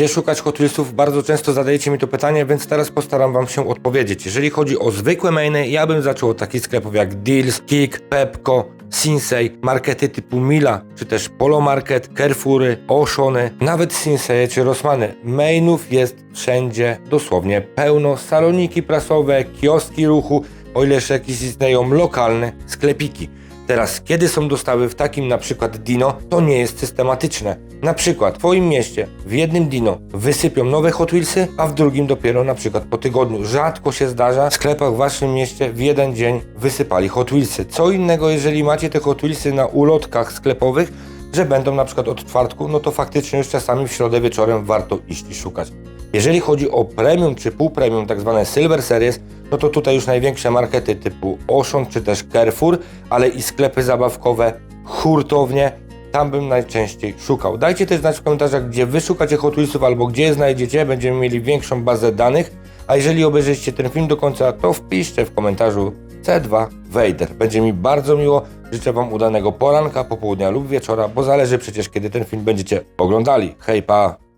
Gdzie szukać Hot? Bardzo często zadajecie mi to pytanie, więc teraz postaram wam się odpowiedzieć. Jeżeli chodzi o zwykłe mainy, ja bym zaczął od takich sklepów jak Deals, Kik, Pepco, Sinsei, markety typu Mila, czy też Polo Market, Carrefoury, Oshony, nawet Sinsei czy Rossmany. Mainów jest wszędzie dosłownie pełno. Saloniki prasowe, kioski ruchu, o ile jeszcze jakieś istnieją lokalne sklepiki. Teraz, kiedy są dostawy w takim na przykład Dino, to nie jest systematyczne. Na przykład w Twoim mieście w jednym Dino wysypią nowe Hot Wheelsy, a w drugim dopiero na przykład po tygodniu. Rzadko się zdarza w sklepach w Waszym mieście w jeden dzień wysypali Hot Wheelsy. Co innego, jeżeli macie te Hot Wheelsy na ulotkach sklepowych, że będą na przykład od czwartku, no to faktycznie już czasami w środę wieczorem warto iść i szukać. Jeżeli chodzi o premium czy półpremium, tak zwane Silver Series, no to tutaj już największe markety typu Ocean czy też Carrefour, ale i sklepy zabawkowe, hurtownie, tam bym najczęściej szukał. Dajcie też znać w komentarzach, gdzie wy szukacie Hot Wheelsów albo gdzie je znajdziecie, będziemy mieli większą bazę danych, a jeżeli obejrzycie ten film do końca, to wpiszcie w komentarzu C2 Vader. Będzie mi bardzo miło, życzę Wam udanego poranka, popołudnia lub wieczora, bo zależy przecież kiedy ten film będziecie oglądali. Hej, pa!